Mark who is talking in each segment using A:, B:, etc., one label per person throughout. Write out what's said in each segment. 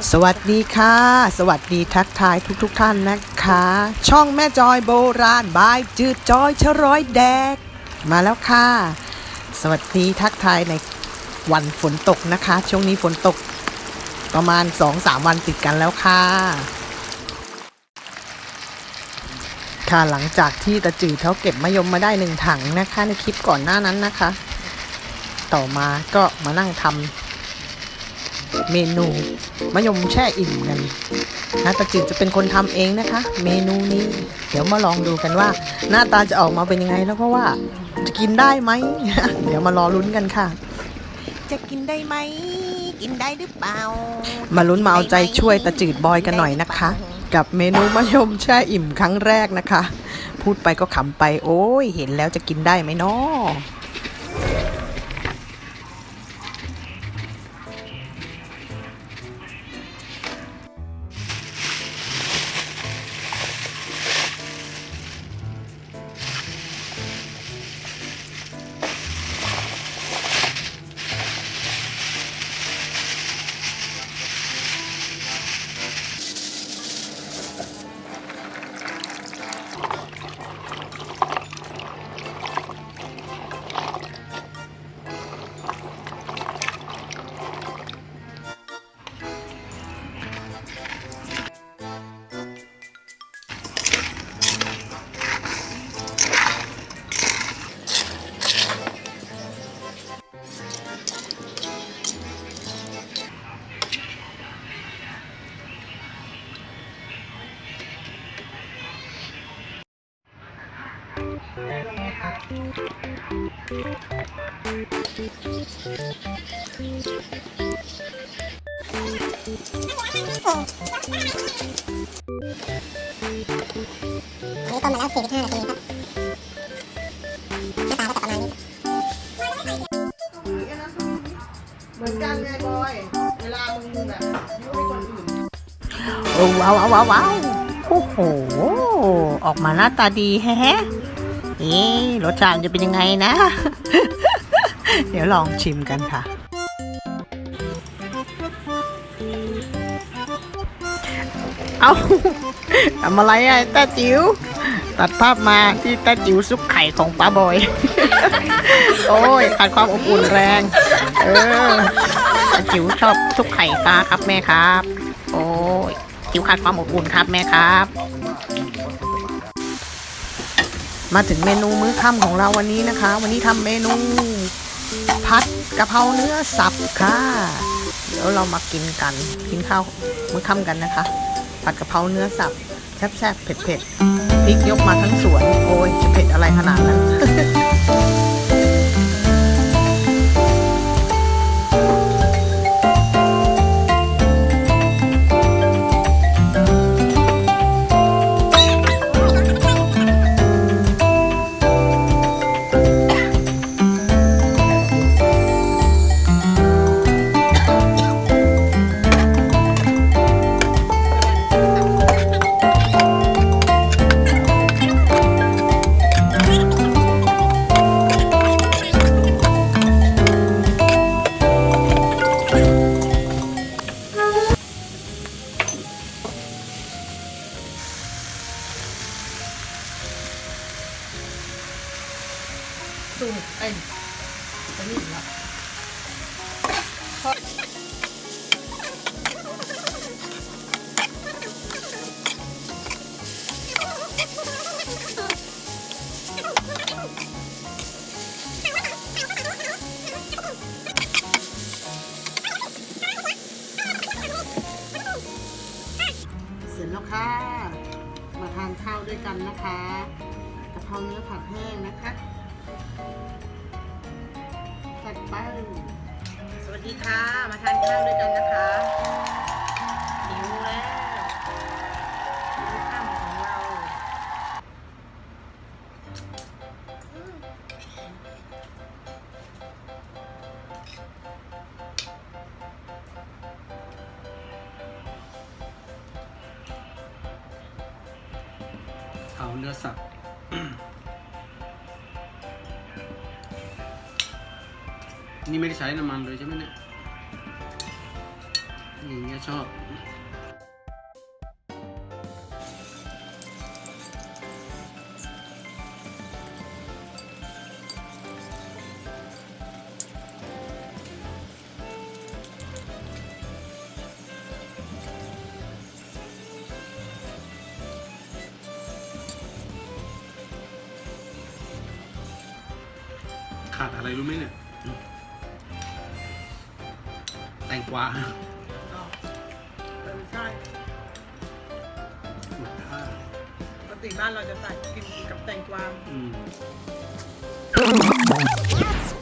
A: สวัสดีค่ะ สวัสดีทักทายทุกๆทท่านนะคะ ช่องแม่จอยโบราณบายจืดจอยชร้อยแดก มาแล้วค่ะ สวัสดีทักทายในวันฝนตกนะคะ ช่วงนี้ฝนตกประมาณ 2-3 วันติดกันแล้วค่ะ ค่ะหลังจากที่ตาจืดเขาเก็บมะยมมาได้หนึ่งถังนะคะ ในคลิปก่อนหน้านั้นนะคะ ต่อมาก็มานั่งทำ เมนูมะยมแช่อิ่มกันนะตาจืดจะเป็นคนทำเองนะคะ เมนูนี้ เดี๋ยวมาลองดูกันว่า หน้าตาจะออกมาเป็นยังไงแล้วเพราะว่าจะกินได้ไหม เดี๋ยวมารอลุ้นกันค่ะ
B: จะกินได้ไหม กินได้หรือเปล่า
A: มาลุ้นมาเอาใจช่วยตาจืดบอยกันหน่อยนะคะ กับเมนูมะยมแช่อิ่มครั้งแรกนะคะ พูดไปก็ขำไป โอ้ย เห็นแล้วจะกินได้ไหมเนาะ
C: นนี้ต้มมาแล้ว45นาทีครับหน้าตาก็จะประมาณนี้
A: เหมือนกันไงบอย เวลามึงแบบยุ่ให้คนอื่น โอ้ว้าวว้าวว้าวโอ้โห ออกมาหน้าตาดีแฮะ เอ๊ะรสชาติจะเป็นยังไงนะ เดี๋ยวลองชิมกันค่ะ เอาทำอะไรอะตาจิ๋วตัดภาพมาที่ตาจิ๋วซุปไข่ของป้าบอย โอ้ยขาดความอบอุ่นแรง เออตาจิ๋วชอบซุปไข่ปลาครับแม่ครับ โอ้ยจิ๋วขาดความอบอุ่นครับแม่ครับ มาถึงเมนูมื้อค่ำของเราวันนี้นะคะ วันนี้ทำเมนู ผัดกะเพราเนื้อสับค่ะเดี๋ยวเรามากินกันกินข้าวมื้อค่ำกันนะคะ ผัดกะเพราเนื้อสับแซ่บๆเผ็ดๆพริกยกมาทั้งสวนโอ้ย สูงเอ้ย แซ่บไปสวัสดีค่ะ มาทานข้าวด้วยกันนะคะหิวแล้วมื้อค่ำของเรา
D: เอาเนื้อสับ นี่ไม่ได้ใช้น้ำมันเลยใช่ไหมเนี่ยอย่างเงี้ยชอบขาดอะไรรู้ไหมเนี่ย ตงกวา
A: เออใช่
D: หมดท่า
A: ปกติบ้านเราจะใส่กินกับแตงกวา
D: อืม
A: เ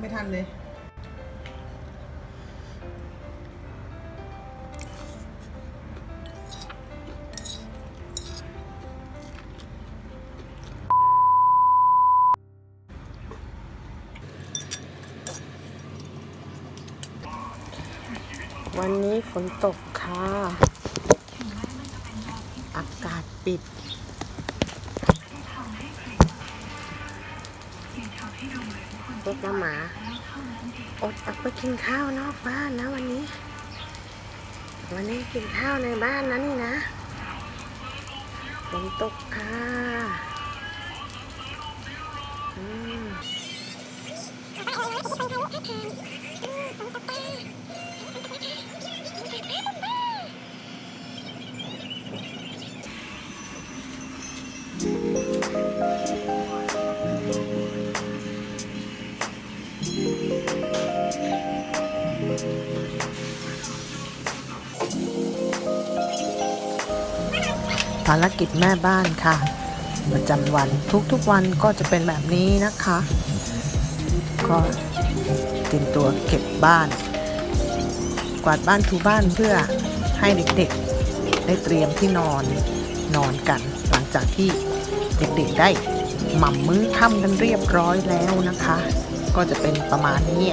A: ไม่ทันเลย วันนี้ฝนตกค่ะ อากาศปิด เด็กน้ำหมาอดออกไปกินข้าวนอกบ้านนะวันนี้ วันนี้กินข้าวในบ้านนะนี่นะฝนตกค่ะอืม ภารกิจแม่บ้านค่ะ ประจำวันทุกๆวันก็จะเป็นแบบนี้นะคะ ก็เตรียมตัวเก็บบ้าน กวาดบ้านถูบ้านเพื่อให้เด็กๆ ได้เตรียมที่นอนนอนกัน หลังจากที่เด็กๆได้หม่ำมื้อค่ำกันเรียบร้อยแล้วนะคะ ก็จะเป็นประมาณนี้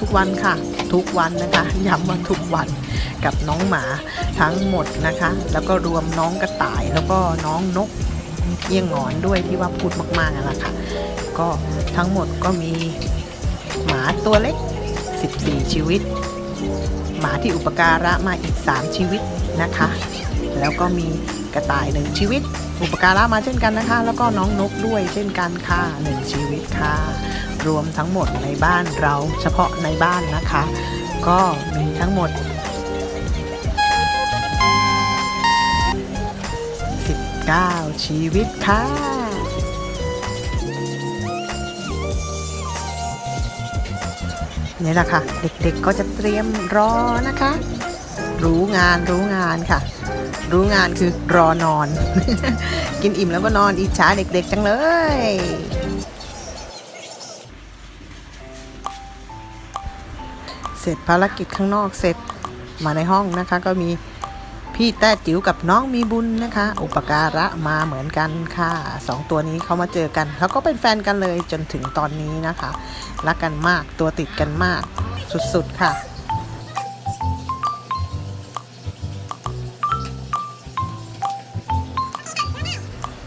A: ทุกๆวันค่ะ ทุกวันนะคะย้ำว่าทุกวันกับน้องหมาทั้งหมดนะคะ แล้วก็รวมน้องกระต่ายแล้วก็น้องนกเอี้ยงหงอนด้วยที่ว่าพูดมากๆนั่นแหละค่ะก็ทั้งหมดก็มีหมาตัวเล็ก 14 ชีวิต หมาที่อุปการะมาอีก 3 ชีวิตนะคะ แล้วก็มีกระต่ายหนึ่งชีวิต อุปการะมาเช่นกันนะคะ แล้วก็น้องนกด้วยเช่นกันค่ะหนึ่งชีวิตค่ะ รวมทั้งหมดในบ้านเราเฉพาะในบ้านนะคะ ก็มีทั้งหมด 19 ชีวิตค่ะ นี่แหละค่ะ เด็กๆก็จะเตรียมรอนะคะ รู้งานรู้งานค่ะรู้งานคือรอนอน กินอิ่มแล้วก็นอนอิจฉาเด็กๆจังเลย ร็จภารกิจข้างนอกเสร็จมาในห้องนะคะ ก็มีพี่แต้จิ๋วกับน้องมีบุญนะคะ อุปการะมาเหมือนกันค่ะสองตัวนี้เขามาเจอกันแล้วก็เป็นแฟนกันเลยจนถึงตอนนี้นะคะรักกันมากตัวติดกันมากสุดๆค่ะ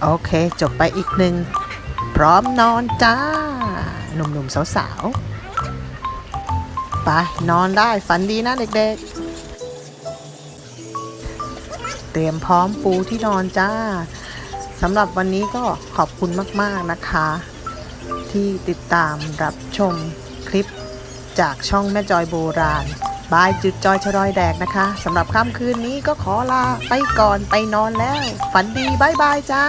A: โอเค จบไปอีกหนึ่ง พร้อมนอนจ้า หนุ่มๆสาวๆ ไปนอนได้ฝันดีนะเด็กๆ เตรียมพร้อมปูที่นอนจ้าสำหรับวันนี้ก็ขอบคุณมากๆนะคะ ที่ติดตามรับชมคลิปจากช่องแม่จอยโบราณบายจุดจอยชรอยแดกนะคะสำหรับค่ำคืนนี้ก็ขอลาไปก่อนไปนอนแล้ว ฝันดีบายบายจ้า